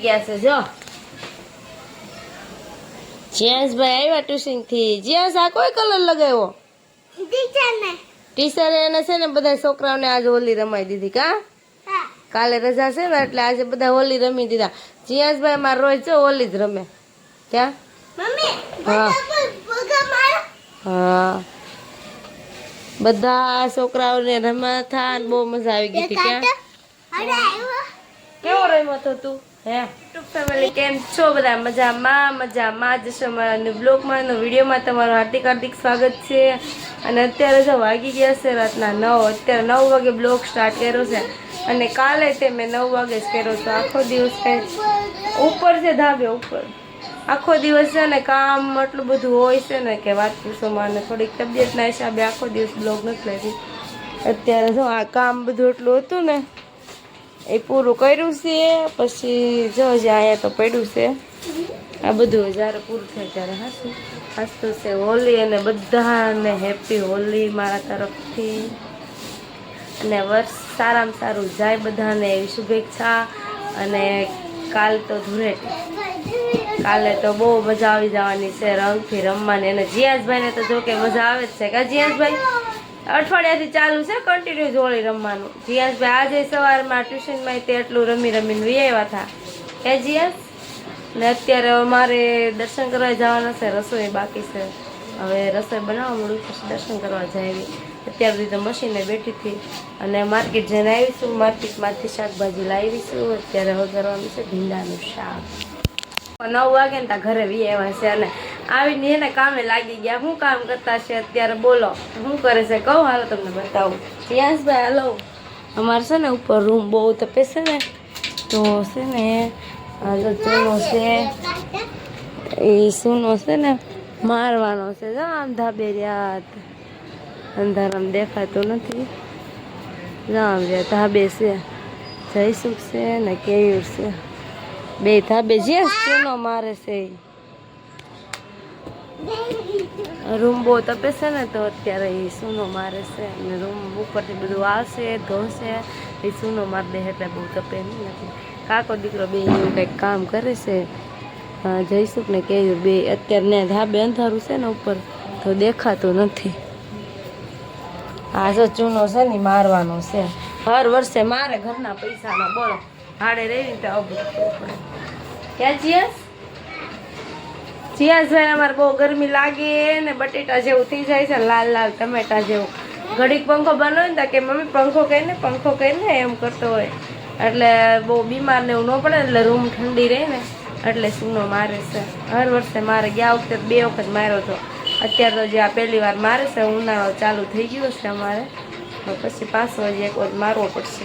આવી ગયા છે જો. જ્યાંસભાઈ આવ્યા ટ્યુશનથી. જ્યાંસ આ કોઈ કલર લગાવ્યો? ટીચરે એને છે ને બધા છોકરાઓને આજે હોલી રમાઈ દીધી કા? કાલે રજા છે ને એટલે આજે બધા હોલી રમી દીધા. જીયાસભાઈ મારે રોજ જો હોલી જ રમે. ક્યાં? હા. હા. બધા છોકરાઓને રમા થા બહુ મજા આવી ગઈ હતી ક્યાં? કેવો રમ્યો હતો તું? હે? ફેમિલી કેમ છો બધા? મજામાં મજામાં. જ જશો મારા બ્લોગમાં વિડીયોમાં તમારું હાર્દિક હાર્દિક સ્વાગત છે. અને અત્યારે જો વાગી ગયા છે રાતના નવ. અત્યારે નવ વાગે બ્લોગ સ્ટાર્ટ કર્યો છે. અને કાલે તે મેં નવ વાગે જ કર્યો છો આખો દિવસ કંઈ ઉપર છે, ધાબે ઉપર. આખો દિવસ છે ને કામ એટલું બધું હોય છે ને કે વાત પૂછોમાં અને થોડીક તબિયતના હિસાબે આખો દિવસ બ્લોગ નથી લેતી અત્યારે જો આ કામ બધું એટલું હતું ને એ પૂરું કર્યું છે, પછી જો અહીંયા તો પડ્યું છે. આ બધું જ્યારે પૂરું થાય ત્યારે હાસું હાસતું છે હોલી અને બધાને હેપી હોલી મારા તરફથી. અને વર્ષ સારામાં સારું જાય બધાને એવી શુભેચ્છા. અને કાલ તો ધૂળેટી. કાલે તો બહુ મજા આવી જવાની છે રંગથી રમવાની. અને જીયાસભાઈને તો જો કે મજા આવે જ છે, કા જીયાસભાઈ? અઠવાડિયાથી ચાલુ છે કન્ટિન્યુ હોળી રમવાનું. જીયાસભાઈ આજે સવારમાં ટ્યુશનમાં તે એટલું રમી રમીને વી આવ્યા હતા. એ જીયાસ? ને અત્યારે અમારે દર્શન કરવા જવાના છે, રસોઈ બાકી છે. હવે રસોઈ બનાવવા મળ્યું પછી દર્શન કરવા જાય અત્યાર સુધી તો મશીને બેઠી હતી. અને માર્કેટ જઈને આવીશું, માર્કેટમાંથી શાકભાજી લાવીશું. અત્યારે વઘારવાનું છે, ભીંડાનું શાક. નવ વાગે ને ત્યાં ઘરે વી આવ્યા છે અને આવીને એને કામે લાગી ગયા. શું કામ કરતા છે અત્યારે? બોલો. શું કરે છે? કહું, હાલો તમને બતાવું. યશભાઈ હાલો. અમારે છે ને ઉપર રૂમ બહુ તપે છે ને, તો છે ને જો ચૂનો છે, એ સૂનો છે ને, મારવાનો છે. જો આમ ધાબે રહ્યા અંધારામ દેખાતું નથી. જામ રહ્યા ધાબે છે. જયસુખ છે ને કેયુર છે. બે ધાબે જે સૂનો મારે છે. રૂમ બહુ તપે છે ને તો અત્યારે એ સૂનો મારે છે અને રૂમ ઉપરથી બધું આવશે ધોશે. એ સૂનો મારી દે એટલે બહુ તપે નથી કાકો દીકરો બે એવું કંઈક કામ કરે છે. જઈશું ને કેયુર બે અત્યારે ને ધાબે અંધારું છે ને ઉપર, તો દેખાતું નથી. આ જો ચૂનો છે ને મારવાનો છે. હર વર્ષે મારે ઘરના પૈસાના બોલો હાડે રહી તો અભૂત ક્યાં જીયાસ? જીયાસભાઈ અમારે બહુ ગરમી લાગે ને બટેટા જેવું થઈ જાય છે લાલ લાલ ટમેટા જેવું. ઘડીક પંખો બનો ને કે મમ્મી પંખો કરીને પંખો કરીને એમ કરતો હોય. એટલે બહુ બીમાર ને એવું ન પડે એટલે રૂમ ઠંડી રહે ને એટલે સૂનો મારે છે. હર વર્ષે મારે ગયા વખતે બે વખત માર્યો હતો. અત્યારે તો જે આ પહેલી વાર મારે છે, ઉનાળો ચાલુ થઈ ગયો છે અમારે. તો પછી પાછો હજી એક વખત મારવો પડશે.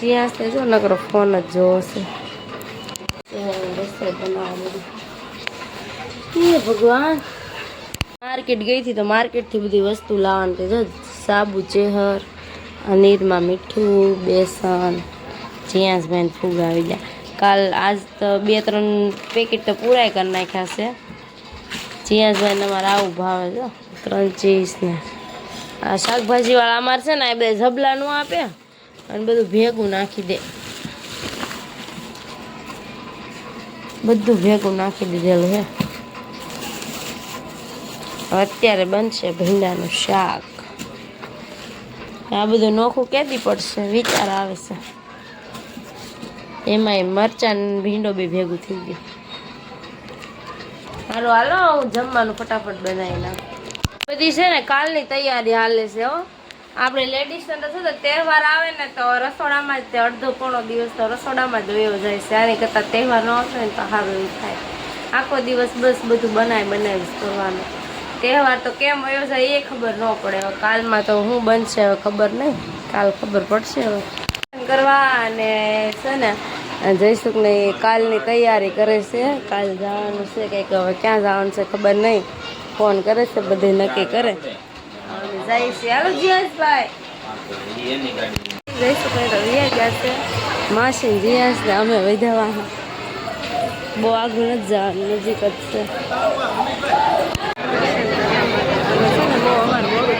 જ્યાં છે જો નકરો ફોન જ જોવો છે. રસોઈ બનાવવા બધું ભગવાન. માર્કેટ ગઈ હતી તો માર્કેટથી બધી વસ્તુ લાવવાની જો સાબુ, ચેહર આ નીરમાં મીઠું, બેસન જીયાસભાઈ ફૂગ આવી ગયા. કાલ આજ તો બે, ત્રણ પેકેટ તો પૂરાય કરી નાખ્યા છે. જીયાસભાઈને અમારે આવું ભાવે છે ત્રણ ચીઝને આ શાકભાજીવાળા અમારે છે ને એ બે ઝબલાનું આપે અને બધું ભેગું નાખી દે. બધું ભેગું નાખી દીધેલું છે. અત્યારે બનશે ભીંડાનું શાક. આ બધું નોખું કેદી પડશે, વિચાર આવે છે. એમાંય મરચાં ભીંડો બી ભેગું થઈ ગયું. હાલો હાલો, હું જમવાનું ફટાફટ બનાવી નાખું. બધી છે ને કાલની તૈયારી હાલે છે, હો. આપણે લેડીઝને તો શું તહેવાર આવે ને તો રસોડામાં જ તે અડધો પોણો દિવસ તો રસોડામાં જ વયો જાય છે. આની કરતાં તહેવાર ન આવશે ને તો સારું એવું થાય. આખો દિવસ બસ બધું બનાવી બનાવી જ કરવાનું. તહેવાર તો કેમ વયો જાય એ ખબર ન પડે. હવે કાલમાં તો શું બનશે, હવે ખબર નહીં. કાલ ખબર પડશે હવે. કરવા અને છે ને જયસુખને કાલની તૈયારી કરે છે. કાલ જવાનું છે કંઈક, હવે ક્યાં જવાનું છે ખબર નહીં. ફોન કરે છે, બધે નક્કી કરે. જાય છે. હાલો જીયાસભાઈ તો વિયા ગયા છે. માસી ને જીયાસ ને અમે વધ્યા બહુ આગળ જ જવાનું, નજીક જ છે.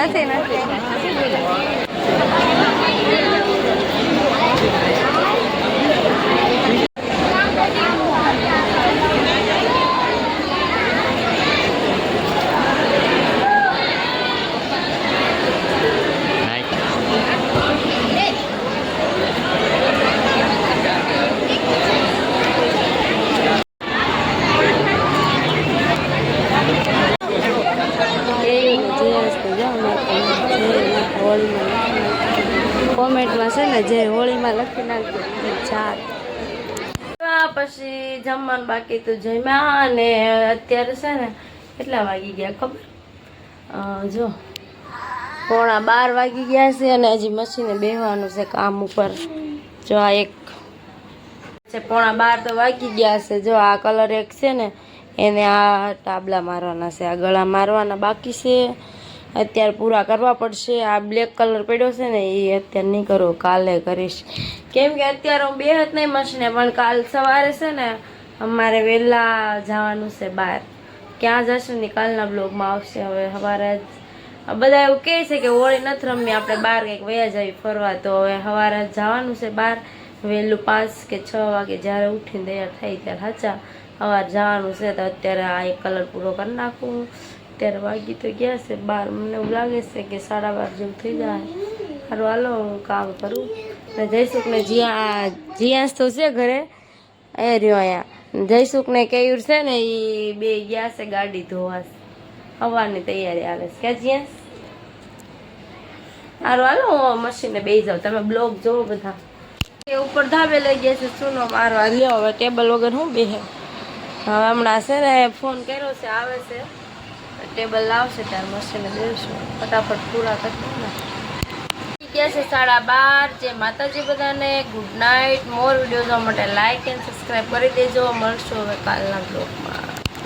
没事，没事。હોળીમાં કોમેન્ટમાં છે ને જે હોળીમાં લખી નાખજો ચાર પછી જમવાનું બાકી તો જમ્યા અને અત્યારે છે ને કેટલા વાગી ગયા ખબર જો પોણા બાર વાગી ગયા છે અને હજી મશીને બેહવાનું છે કામ ઉપર જો આ એક છે પોણા બાર તો વાગી ગયા છે જો આ કલર એક છે ને એને આ ટાબલા મારવાના છે, આ ગળા મારવાના બાકી છે. અત્યારે પૂરા કરવા પડશે. આ બ્લેક કલર પડ્યો છે ને એ અત્યારે નહીં કરો, કાલે કરીશ. કેમ કે અત્યારે હું બે હાથ નહીં મશીને પણ કાલ સવારે છે ને, અમારે વહેલા જવાનું છે બહાર. ક્યાં જશું ને, કાલના બ્લોગમાં આવશે હવે સવારે જ. બધા એવું કહે છે કે હોળી નથી રમી આપણે બહાર કંઈક વયા જવી ફરવા. તો હવે સવારે જવાનું છે બહાર. વહેલું પાંચ કે છ વાગે જ્યારે ઉઠીને તૈયાર થાય ત્યારે સાચા. સવાર જવાનું છે તો અત્યારે આ એક કલર પૂરો કરી નાખું. અત્યારે વાગી તો ગયા છે બાર. મને એવું લાગે છે કે સાડા બાર જેવું થઈ જાય. સારું હાલો, હું કામ કરું. ને જયસુખને જ્યાં જ્યાં તો છે ઘરે. એ રહ્યો અહીંયા. જયસુખને કેયુર છે ને એ બે ગયા છે ગાડી ધોવા. હવાની તૈયારી આવે છે. ક્યાં જ્યાં સારું હાલો, હું મશીને બેસી જાઉં. તમે બ્લોગ જોવો બધા. એ ઉપર ધાબે લઈ ગયા છે ચૂનો મારવા. લ્યો, હવે ટેબલ વગર હું બેહે? હવે હમણાં છે ને ફોન કર્યો છે, આવે છે. ટેબલ લાવશે ત્યારે મશીને બેસું. ફટાફટ પૂરા કરી ને. ગયા છે, સાડા બાર. જે માતાજી બધાને. ગુડ નાઇટ મોર વીડિયો જોવા માટે લાઇક એન્ડ સબસ્ક્રાઈબ કરી દેજો. મળશું હવે કાલના બ્લોગમાં